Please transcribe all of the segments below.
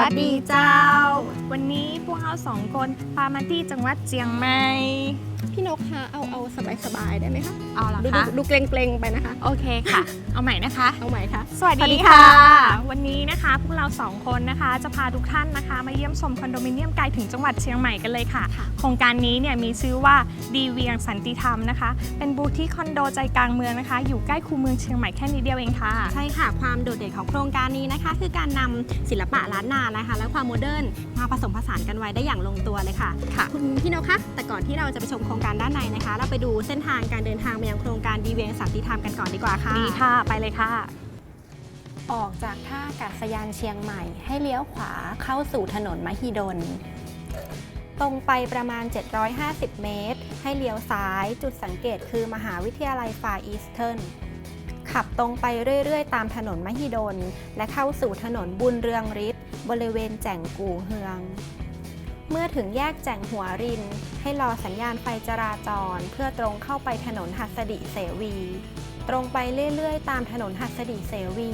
วัสดีเจ้า วันนี้พวกเราสองคนพามาที่จังหวัดเจียงใหม่ พี่นกคะเอาเอาสบายๆได้ไหมคะเอาละดูดูคะดูเกรงๆไปนะคะ โอเคค่ะ เอาใหม่นะคะ เอาใหม่ค่ะ สวัสสวัสดีดีค่ะค่ะ วันนี้นะคะพวกเราสองคนนะคะ จะพาทุกท่านนะคะ มาเยี่ยมชมคอนโดมิเนียมไกลถึงจังหวัดเชียงใหม่กันเลยค่ะ โครงการนี้เนี่ยมีชื่อว่าดีเวียงสันติธรรมนะคะ เป็นบูธที่คอนโดใจกลางเมืองนะคะ อยู่ใกล้คูเมืองเชียงใหม่แค่นิดเดียวเองค่ะ ใช่ค่ะ ความโดดเด่นของโครงการนี้นะคะ คือการนำศิลปะล้านนานะคะ และความโมเดิร์นมาผสมผสานกันไว้ได้อย่างลงตัวเลยค่ะค่ะคุณพี่นกคะแต่ก่อนที่เราจะไปชมโครงการด้านในนะคะ เราไปดูเส้นทางการเดินทางไปยังโครงการดีเวียงสันติธรรมกันก่อนดีกว่าค่ะดีค่ะ ไปเลยค่ะ ออกจากท่าอากาศยานเชียงใหม่ ให้เลี้ยวขวาเข้าสู่ถนนมหิดล ตรงไปประมาณ 750 เมตร ให้เลี้ยวซ้ายจุดสังเกตคือมหาวิทยาลัยฟาอีสเทิร์นขับตรงไปเรื่อยๆ ตามถนนมหิดล และเข้าสู่ถนนบุญเรืองฤทธิ์บริเวณแจ่งกู่เฮือง เมื่อถึงแยกแจ่งหัวริน ให้รอสัญญาณไฟจราจร เพื่อตรงเข้าไปถนนหัสดิเสวี ตรงไปเรื่อยๆ ตามถนนหัสดิเสวี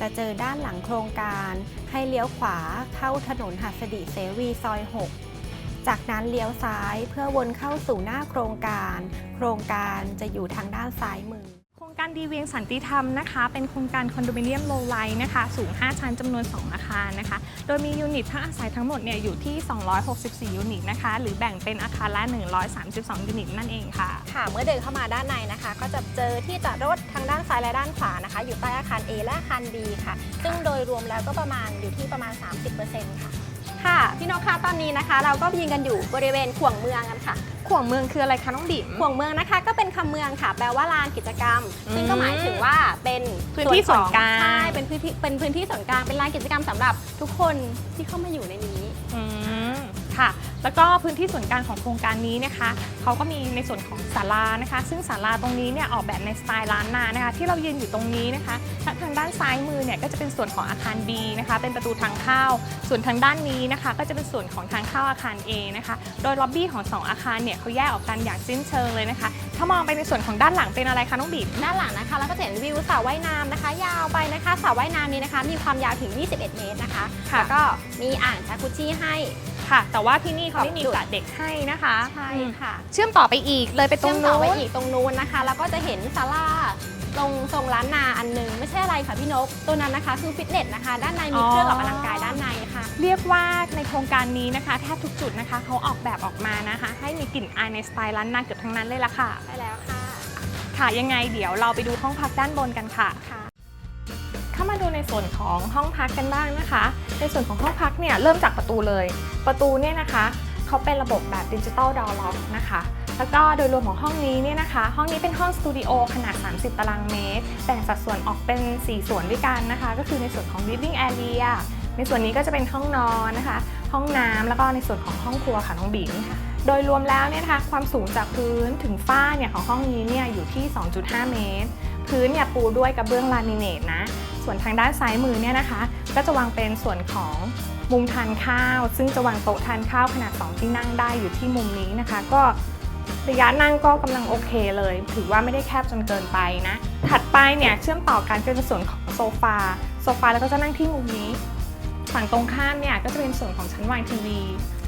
จะเจอด้านหลังโครงการ ให้เลี้ยวขวาเข้าถนนหัสดิเสวีซอย 6 จากนั้นเลี้ยวซ้ายเพื่อวนเข้าสู่หน้าโครงการ โครงการจะอยู่ทางด้านซ้ายมือ รงการดีเวียงสันติธรรมนะคะ เป็นโครงการคอนโดมิเนียมโลไลท์นะคะ สูง 5 ชั้นจำนวน 2 อาคารนะคะ โดยมียูนิตพักอาศัยทั้งหมดเนี่ยอยู่ที่ 264 ยูนิตนะคะ หรือแบ่งเป็นอาคารละ 132 ยูนิตนั่นเองค่ะ ค่ะ เมื่อเดินเข้ามาด้านในนะคะ ก็จะเจอที่จอดรถทางด้านซ้ายและด้านขวานะคะ อยู่ใต้อาคาร A และอาคาร B ค่ะ ซึ่งโดยรวมแล้วก็ประมาณอยู่ที่ประมาณ 30%ค่ะ ค่ะ พี่นกคะตอนนี้นะคะ เราก็ยืนกันอยู่บริเวณขวงเมืองกันค่ะ ขวงเมืองคืออะไรคะน้องบิ่มขวงเมืองนะคะ ก็เป็นคำเมืองค่ะ แปลว่าลานกิจกรรม ซึ่งก็หมายถึงว่าเป็นพื้นที่ส่วนกลาง ใช่เป็นพื้นที่เป็นพื้นที่ส่วนกลางเป็นลานกิจกรรมสำหรับทุกคนที่เข้ามาอยู่ในนี้ อืมค่ะ แล้วก็พื้นที่ส่วนกลางของโครงการนี้นะคะเขาก็มีในส่วนของศาลานะคะ ซึ่งศาลาตรงนี้เนี่ยออกแบบในสไตล์ล้านนานะคะ ที่เรายืนอยู่ตรงนี้นะคะทางด้านซ้ายมือเนี่ยก็จะเป็นส่วนของอาคาร B นะคะ เป็นประตูทางเข้า ส่วนทางด้านนี้นะคะ ก็จะเป็นส่วนของทางเข้าอาคาร A นะคะ โดยล็อบบี้ของสองอาคารเนี่ยเขาแยกออกกันอย่างสิ้นเชิงเลยนะคะ ถ้ามองไปในส่วนของด้านหลังเป็นอะไรคะน้องบิ๊มด้านหลังนะคะเราก็จะเห็นวิวสระว่ายน้ำนะคะ ยาวไปนะคะสระว่ายน้ำนี้นะคะ มีความยาวถึง 21 เมตรนะคะค่ะแล้วก็มีอ่างจากุชี่ให้ ค่ะ แต่ว่าที่นี่เขาไม่มีสระเด็กให้นะคะใช่ค่ะ เชื่อมต่อไปอีกเลยไปตรเชื่องมต่อนู้ไปนอีกตรงนู้นนะคะ แล้วก็จะเห็นศาลาตรงทรงล้านนาอันหนึง ไม่ใช่อะไรค่ะพี่นก ตัวนั้นนะคะคือฟิตเนสนะคะ ด้านในมีเครื่องออกกำลังกายด้านในค่ะ เรียกว่าในโครงการนี้นะคะแทบทุกจุดนะคะเขาออกแบบออกมานะคะ ให้มีกลิ่นอายในสไตล์ล้านนาเกือบทั้งนั้นเลยล่ะค่ะใช่แล้วค่ะ ค่ะยังไงเดี๋ยวเราไปดูห้องพักด้านบนกันค่ะ ค่ะเข้า มาดูในส่วนของห้องพักกันบ้างนะคะ ในส่วนของห้องพักเนี่ยเริ่มจากประตูเลย ประตูเนี่ยนะคะเขาเป็นระบบแบบดิจิตอลดอล็อกนะคะแล้วก็โดยรวมของห้องนี้เนี่ยนะคะ ห้องนี้เป็นห้องสตูดิโอขนาด 30 ตารางเมตร แบ่งสัดส่วนออกเป็น 4 ส่วนด้วยกันนะคะ ก็คือในส่วนของ living area ในส่วนนี้ก็จะเป็นห้องนอนนะคะ ห้องน้ำแล้วก็ในส่วนของห้องครัวค่ะน้องบิ๋มโดยรวมแล้วเนี่ยนะคะความสูงจากพื้นถึงฝ้าเนี่ยของห้องนี้เนี่ยอยู่ที่ 2.5 เมตร พื้นเนี่ยปูด้วยกระเบื้องลามิเนตนะ ส่วนทางด้านซ้ายมือเนี่ยนะคะ ก็จะวางเป็นส่วนของมุมทานข้าว ซึ่งจะวางโต๊ะทานข้าวขนาด 2 ที่นั่งได้อยู่ที่มุมนี้นะคะ ก็ระยะนั่งก็กำลังโอเคเลย ถือว่าไม่ได้แคบจนเกินไปนะ ถัดไปเนี่ยเชื่อมต่อกันก็จะส่วนของโซฟา โซฟาแล้วก็จะนั่งที่มุมนี้ ฝั่งตรงข้ามเนี่ยก็จะเป็นส่วนของชั้นวางทีวี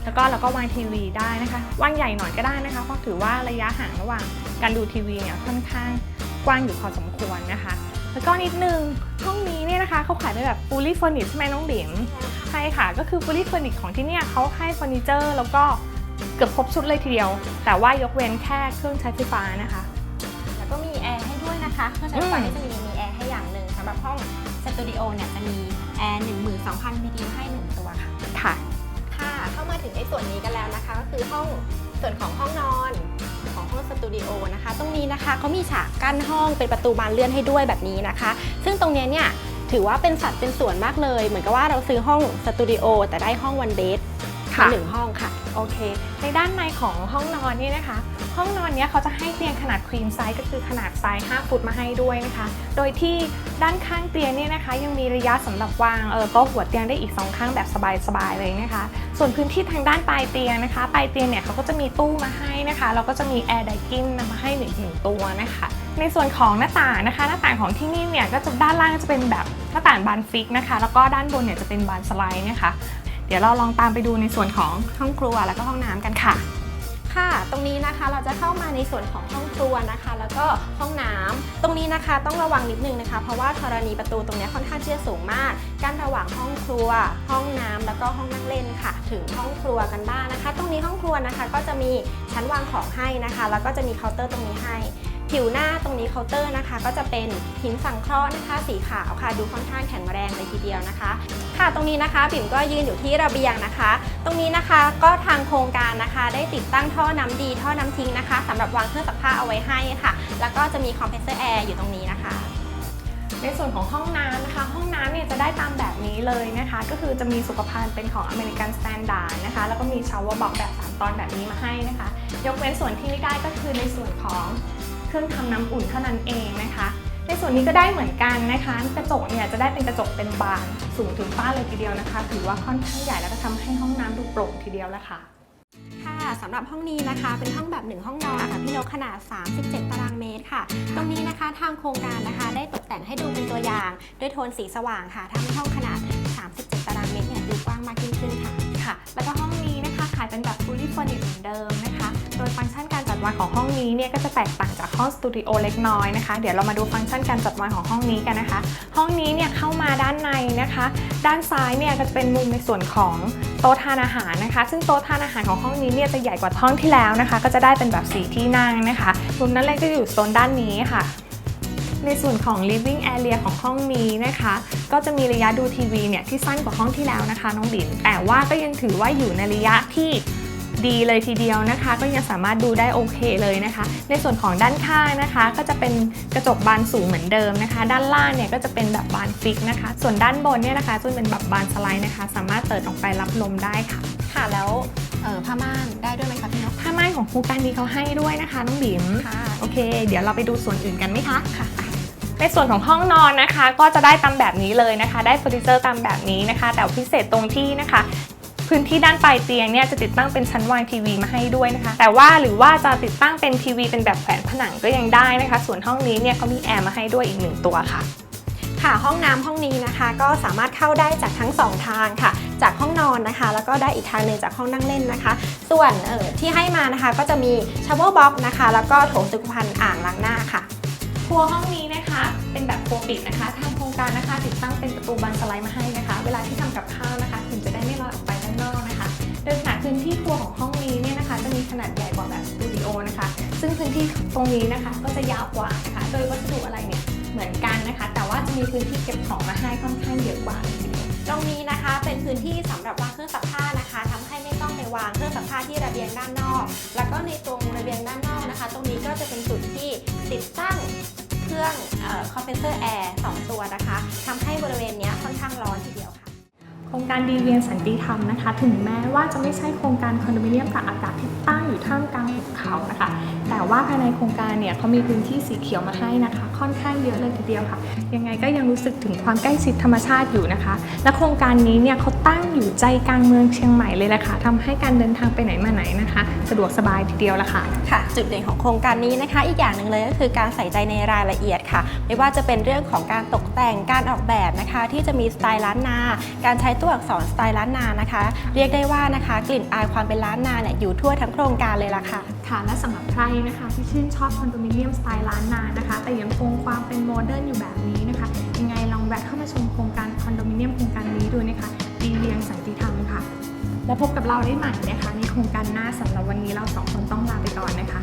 แล้วก็เราก็วางทีวีได้นะคะ วางใหญ่หน่อยก็ได้นะคะ เพราะถือว่าระยะห่างระหว่างการดูทีวีเนี่ยค่อนข้างกว้างอยู่พอสมควรนะคะ แล้วก็นิดนึงห้องนี้เนี่ยนะคะเขาขายเป็นแบบ fully furnished ใช่ไหมน้องบิ๋มใช่ค่ะก็คือ fully furnished ของที่เนี่ยเขาให้เฟอร์นิเจอร์แล้วก็เกือบครบชุดเลยทีเดียว แต่ว่ายกเว้นแค่เครื่องใช้ไฟฟ้านะคะ แล้วก็มีแอร์ให้ด้วยนะคะเครื่องใช้ไฟอืมจะมีมีแอร์ให้อย่างหนึ่งสำหรับห้องสตูดิโอเนี่ยจะมีแอร์12,000 BTU ให้1ตัวค่ะ ค่ะ ค่ะ เข้ามาถึงในส่วนนี้กันแล้วนะคะ ก็คือห้องส่วนของห้องนอนข องห้องสตูดิโอนะคะ ตรงนี้นะคะเขามีฉากกั้นห้องเป็นประตูบานเลื่อนให้ด้วยแบบนี้นะคะ ซึ่งตรงเนี้ยเนี่ยถือว่าเป็นสัดเป็นส่วนมากเลย เหมือนกับว่าเราซื้อห้องสตูดิโอแต่ได้ห้องวันเบสค่ะหนึ่งห้องค่ะ โอเค ในด้านในของห้องนอนนี่นะคะ ห้องนอนเนี้ยเขาจะให้เตียงขนาดควีนไซส์ก็คือขนาดไซส์5ฟุตมาให้ด้วยนะคะ โดยที่ด้านข้างเตียงเนี่ยนะคะ ยังมีระยะสำหรับวางเออโต๊ะหัวเตียงได้อีกสองข้างแบบสบายๆเลยนะคะ ส่วนพื้นที่ทางด้านปลายเตียงนะคะ ปลายเตียงเนี่ยเขาก็จะมีตู้มาให้นะคะแล้วก็จะมีแอร์ไดกิ้งมาให้หนึ่งตัวนะคะ ในส่วนของหน้าต่างนะคะ หน้าต่างของที่นี่เนี่ยก็จะด้านล่างจะเป็นแบบหน้าต่างบานฟิกนะคะ แล้วก็ด้านบนเนี่ยจะเป็นบานสไลด์นะคะ เดี๋ยวเราลองตามไปดูในส่วนของห้องครัวแล้วก็ห้องน้ำกันค่ะค่ะ ตรงนี้นะคะเราจะเข้ามาในส่วนของห้องครัวนะคะ แล้วก็ห้องน้ำตรงนี้นะคะต้องระวังนิดนึงนะคะ เพราะว่าธรณีประตูตรงนี้ค่อนข้างที่จะสูงมากกั้นระหว่างห้องครัว ห้องน้ำแล้วก็ห้องนั่งเล่นค่ะ ถึงห้องครัวกันบ้างนะคะ ตรงนี้ห้องครัวนะคะ ก็จะมีชั้นวางของให้นะคะ แล้วก็จะมีเคาน์เตอร์ตรงนี้ให้ ผิวหน้าตรงนี้เคาน์เตอร์นะคะ ก็จะเป็นหินสังเคราะห์นะคะ สีขาวค่ะ ดูค่อนข้างแข็งแรงเลยทีเดียวนะคะ ค่ะตรงนี้นะคะปิ่มก็ยืนอยู่ที่ระเบียงนะคะ ตรงนี้นะคะก็ทางโครงการนะคะ ได้ติดตั้งท่อน้ำดีท่อน้ำทิ้งนะคะสำหรับวางเครื่องซักผ้าเอาไว้ให้ค่ะ แล้วก็จะมีคอมเพรสเซอร์แอร์อยู่ตรงนี้นะคะในส่วนของห้องน้ำนะคะ ห้องน้ำเนี่ยจะได้ตามแบบนี้เลยนะคะ ก็คือจะมีสุขภัณฑ์เป็นของอเมริกันสแตนดาร์ดนะคะ แล้วก็มีชาวเวอร์บ็อกแบบ 3 ตอนแบบนี้มาให้นะคะ ยกเว้นส่วนที่ไม่ได้ก็คือในส่วนของ รื่องทำน้ำอุ่นเท่านั้นเองนะคะ ในส่วนนี้ก็ได้เหมือนกันนะคะ กระจกเนี่ยจะได้เป็นกระจกเป็นบานสูงถึงฟ้าเลยทีเดียวนะคะ ถือว่าค่อนข้างใหญ่แล้วก็ทำให้ห้องน้ำดูโปร่งทีเดียวแล้วค่ะค่ะสำหรับห้องนี้นะคะ เป็นห้องแบบ 1 ห้องนอนค่ะพี่นกขนาด 37 ตารางเมตรค่ะ ตรงนี้นะคะทางโครงการนะคะ ได้ตกแต่งให้ดูเป็นตัวอย่าง ด้วยโทนสีสว่างค่ะทำให้ห้องขนาด 37 ตารางเมตรเนี่ยดูกว้างมากยิ่งขึ้นค่ะค่ะ แล้วก็ห้องนี้นะคะขายเป็นแบบ fully furnished เหมือนเดิมนะคะ โดยฟังก์ชันการจัดวางของห้องนี้เนี่ยก็จะแตกต่างจากห้องสตูดิโอเล็กน้อยนะคะ เดี๋ยวเรามาดูฟังก์ชันการจัดวางของห้องนี้กันนะคะ ห้องนี้เนี่ยเข้ามาด้านในนะคะ ด้านซ้ายเนี่ยก็จะเป็นมุมในส่วนของโต๊ะทานอาหารนะคะ ซึ่งโต๊ะทานอาหารของห้องนี้เนี่ยจะใหญ่กว่าห้องที่แล้วนะคะ ก็จะได้เป็นแบบสีที่นั่งนะคะมุมนั้นเลยก็จะอยู่โซนด้านนี้ค่ะ ในส่วนของ living area ของห้องนี้นะคะ ก็จะมีระยะดูทีวีเนี่ยที่สั้นกว่าห้องที่แล้วนะคะ น้องดิน แต่ว่าก็ยังถือว่าอยู่ในระยะที่ดีเลยทีเดียวนะคะ ก็ยังสามารถดูได้โอเคเลยนะคะ ในส่วนของด้านข้างนะคะ ก็จะเป็นกระจกบานสูงเหมือนเดิมนะคะ ด้านล่างเนี่ยก็จะเป็นแบบบานฟิกนะคะ ส่วนด้านบนเนี่ยนะคะจะเป็นแบบบานสไลด์นะคะ สามารถเปิดออกไปรับลมได้ค่ะ ค่ะแล้วเอ่อผ้าม่านได้ด้วยไหมคะพี่นกผ้าม่านของโครงการนี้เขาให้ด้วยนะคะน้องบิ๋มค่ะโอเค เดี๋ยวเราไปดูส่วนอื่นกันไหมคะค่ะ ในส่วนของห้องนอนนะคะ ก็จะได้ตามแบบนี้เลยนะคะ ได้เฟอร์นิเจอร์ตามแบบนี้นะคะ แต่พิเศษตรงที่นะคะพื้นที่ด้านปลายเตียงเนี่ยจะติดตั้งเป็นชั้นวางทีวีมาให้ด้วยนะคะ แต่ว่าหรือว่าจะติดตั้งเป็นทีวีเป็นแบบแขวนผนังก็ยังได้นะคะ ส่วนห้องนี้เนี่ยเขามีแอร์มาให้ด้วยอีกหนึ่งตัวค่ะ ค่ะห้องน้ำห้องนี้นะคะ ก็สามารถเข้าได้จากทั้งสองทางค่ะ จากห้องนอนนะคะ แล้วก็ได้อีกทางหนึ่งจากห้องนั่งเล่นนะคะ ส่วนเออที่ให้มานะคะก็จะมีชาวเวอร์บ็อกนะคะ แล้วก็โถสุขภัณฑ์อ่างล้างหน้าค่ะ รัวห้องนี้นะคะ เป็นแบบครัวปิดนะคะทางโครงการนะคะติดตั้งเป็นประตูบานสไลด์มาให้นะคะ เวลาที่ทำกับข้าวนะคะถึงจะได้ไม่ลอยออกไปด้านนอกนะคะ โดยขนาดพื้นที่ครัวของห้องนี้เนี่ยนะคะ จะมีขนาดใหญ่กว่าแบบสตูดิโอนะคะ ซึ่งพื้นที่ตรงนี้นะคะ ก็จะยาวกว่านะคะโดยวัสดุอะไรเนี่ยเหมือนกันนะคะ แต่ว่าจะมีพื้นที่เก็บของมาให้ค่อนข้างเยอะกว่าตรงนี้นะคะเป็นพื้นที่สำหรับวางเครื่องซักผ้านะคะทำให้ไม่ต้องไปวางเครื่องซักผ้าที่ระเบียงด้านนอก แล้วก็ในตรงระเบียงด้านนอกนะคะ ตรงนี้ก็จะเป็นจุดที่ติดตั้ง เครื่องคอมเพรสเซอร์แอร์สองตัวนะคะทำให้บริเวณนี้ค่อนข้างร้อนทีเดียวค่ะ รงการดีเวียนสันติธรรมนะคะ ถึงแม้ว่าจะไม่ใช่โครงการคอนโดมิเนียมตากอากาศที่ตั้งอยู่ท่ามกลางภูเขานะคะ แต่ว่าภายในโครงการเนี่ยเขามีพื้นที่สีเขียวมาให้นะคะ ค่อนข้างเยอะเลยทีเดียวค่ะ ยังไงก็ยังรู้สึกถึงความใกล้ชิดธรรมชาติอยู่นะคะ และโครงการนี้เนี่ยเขาตั้งอยู่ใจกลางเมืองเชียงใหม่เลยแหละค่ะทำให้การเดินทางไปไหนมาไหนนะคะ สะดวกสบายทีเดียวละค่ะค่ะ จุดเด่นของโครงการนี้นะคะ อีกอย่างหนึ่งเลยก็คือการใส่ใจในรายละเอียดค่ะ ไม่ว่าจะเป็นเรื่องของการตกแต่งการออกแบบนะคะ ที่จะมีสไตล์ล้านนา การใช้ตัวอักษรสไตล์ล้านนานะคะ เรียกได้ว่านะคะกลิ่นอายความเป็นล้านนาเนี่ยอยู่ทั่วทั้งโครงการเลยล่ะค่ะ ค่ะและสำหรับใครนะคะที่ชื่นชอบคอนโดมิเนียมสไตล์ล้านนานะคะ แต่ยังคงความเป็นโมเดิร์นอยู่แบบนี้นะคะ ยังไงลองแวะเข้ามาชมโครงการคอนโดมิเนียมโครงการนี้ดูนะคะดีเรียงสันติธรรมค่ะ แล้วพบกับเราได้ใหม่นะคะในโครงการหน้าสำหรับวันนี้เราสองคนต้องลาไปก่อนนะคะ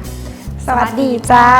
สวัสดีเจ้า